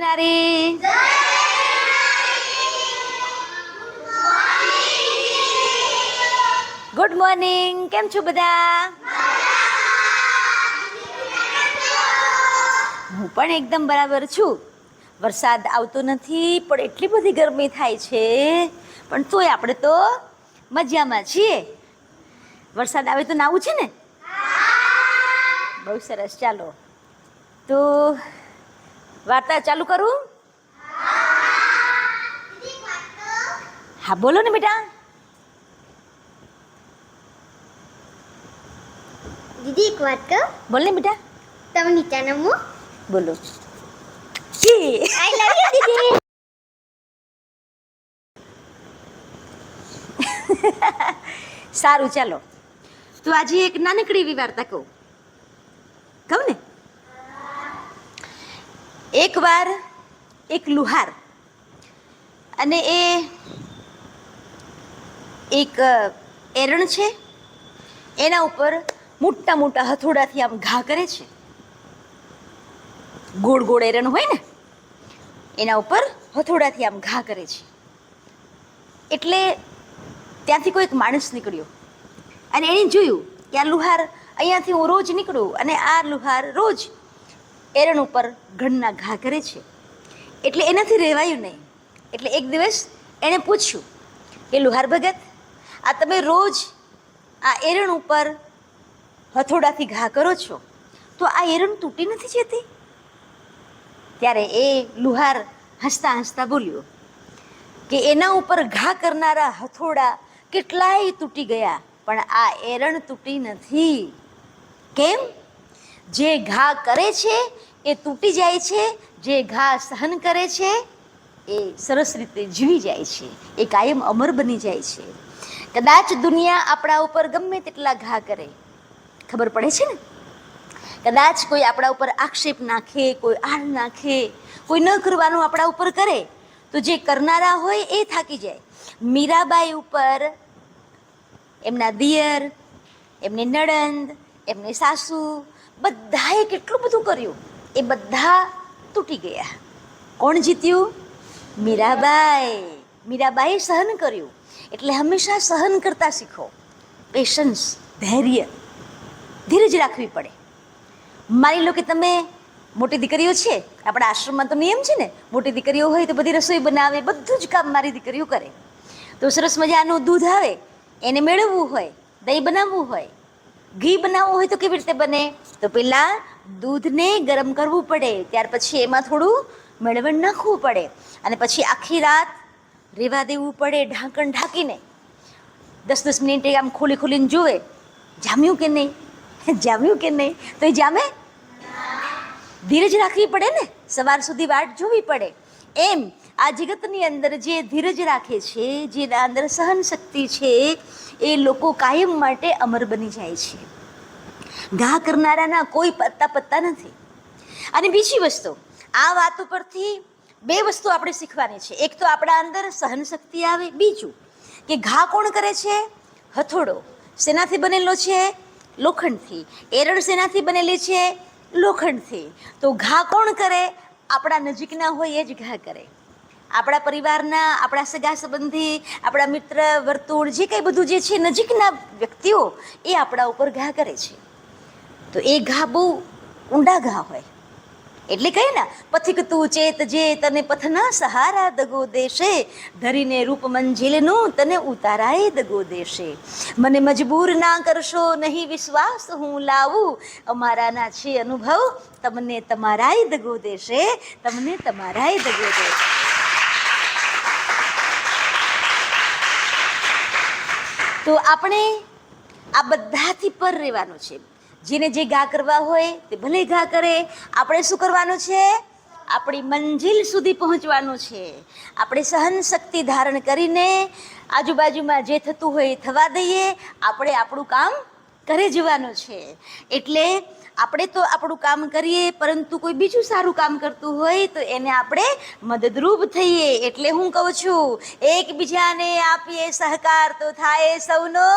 નારી good morning કેમ છો બધા હું પણ એકદમ બરાબર છું. વરસાદ આવતો નથી, પણ એટલી બધી ગરમી થાય છે. પણ તોય આપણે તો મજામાં છીએ. વરસાદ આવે તો નાવું છે ને? બહુ સરસ. ચાલો. તો વાર્તા ચાલુ કરું? હા બોલો ને બેટા. દીદી એક વાત કહું? બોલ ને બેટા. તમે નીચા નમો બોલો. આઈ લવ યુ દીદી. સારું ચાલો. તો આજે એક નાનકડી એવી વાર્તા કહું. કહું ને? એકવાર એક લુહાર અને એ એક એરણ છે, એના ઉપર મોટા મોટા હથોડાથી આમ ઘા કરે છે. ગોળ ગોળ એરણ હોય ને, એના ઉપર હથોડાથી આમ ઘા કરે છે. એટલે ત્યાંથી કોઈ એક માણસ નીકળ્યો અને એણે જોયું કે આ લુહાર અહીંયાથી હું રોજ નીકળું અને આ લુહાર રોજ એરણ ઉપર ઘણના ઘા કરે છે. એટલે એનાથી રહેવાયું નહીં. એટલે એક દિવસ એણે પૂછ્યું કે લુહાર ભગત, આ તમે રોજ આ એરણ ઉપર હથોડાથી ઘા કરો છો? તો આ એરણ તૂટી નથી જતી? ત્યારે એ લુહાર હસતા હસતા બોલ્યો, કે એના ઉપર ઘા કરનારા હથોડા કેટલાય તૂટી ગયા, પણ આ એરણ તૂટી નથી. કેમ? જે ઘા કરે છે, એ તૂટી જાય છે, જે ઘા સહન કરે છે, એ સરસ રીતે જીવી જાય છે, એ કાયમ અમર બની જાય છે. કદાચ દુનિયા આપણા ઉપર ગમે તેટલા ઘા કરે. ખબર પડે છે ને? કદાચ કોઈ આપણા ઉપર આક્ષેપ નાખે, કોઈ આળ નાખે, કોઈ ન કરવાનું આપણા ઉપર કરે, તો જે કરનારા હોય એ થાકી જાય. મીરાબાઈ ઉપર એમના દિયર, એમની નણંદ, એમની સાસુ બધાએ કેટલું બધું કર્યું? એ બધા તૂટી ગયા. કોણ જીત્યું? મીરાબાઈ. મીરાબાઈએ સહન કર્યું. એટલે હંમેશા સહન કરતા શીખો. પેશન્સ ધૈર્ય, ધીરજ રાખવી પડે. માની લો કે તમે મોટી દીકરીઓ છે, આપણા આશ્રમમાં તો નિયમ છે ને, મોટી દીકરીઓ હોય તો બધી રસોઈ બનાવે, બધું જ કામ મારી દીકરીઓ કરે. તો સરસ મજાનું દૂધ આવે, એને મેળવવું હોય, દહીં બનાવવું હોય ઘી બનાવવું હોય તો કેવી રીતે બને? તો પહેલાં દૂધને ગરમ કરવું પડે, ત્યાર પછી એમાં થોડું મેળવણ નાખવું પડે. અને પછી આખી રાત રેવા દેવું પડે ઢાંકણ ઢાંકીને. દસ દસ મિનિટે આમ ખોલી ખોલીને જુએ, જામ્યું કે નહીં? જામ્યું કે નહીં? તો એ જામે? ધીરજ રાખવી પડે ને? સવાર સુધી વાટ જોવી પડે. એમ આ જગતની અંદર જે ધીરજ રાખે છે જેના અંદર સહન શક્તિ છે, એ લોકો કાયમ માટે અમર બની જાય છે. ઘા કરનારાના કોઈ પત્તા પત્તા નથી. અને બીજી વસ્તુ, આ વાત ઉપરથી બે વસ્તુ આપણે શીખવાની છે. એક તો આપણા અંદર સહન શક્તિ આવે, બીજું કે ઘા કોણ કરે છે? હથોડો. શેનાથી બનેલો છે? લોખંડથી. એરળ શેનાથી બનેલી છે? લોખંડથી. તો ઘા કોણ કરે? આપણા નજીકના હોય એ જ ઘા કરે. આપણા પરિવારના, આપણા સગા સંબંધી, આપણા મિત્ર, વર્તુળ, જે કંઈ બધું જે છે, નજીકના વ્યક્તિઓ, એ આપણા ઉપર ઘા કરે છે. તો એ ઘા બહુ ઊંડા ઘા હોય. એટલે કહે ને, પથિક તું ચેત જે તને પથના સહારા દગો દેશે, ધરીને રૂપ મંજિલનું તને ઉતારાએ દગો દેશે. મને મજબૂર ના કરશો નહીં વિશ્વાસ હું લાવું, અમારાના છે અનુભવ, તમને તમારાય દગો દેશે, તમને તમારાય દગો દેશે. તો આપણે આ બધાથી પર રહેવાનું છે. જેને જે ઘા કરવા હોય તે ભલે ઘા કરે. આપણે શું કરવાનું છે? આપણી મંજિલ સુધી પહોંચવાનું છે. આપણે સહન શક્તિ ધારણ કરીને આજુબાજુમાં જે થતું હોય એ થવા દઈએ. આપણે આપણું કામ કરે જવાનું છે. એટલે આપણે તો આપણું કામ કરીએ, પરંતુ કોઈ બીજું સારું કામ કરતું હોય તો એને આપણે મદદરૂપ થઈએ. એટલે હું કહું છું, એકબીજાને આપીએ સહકાર તો થાય સૌનો.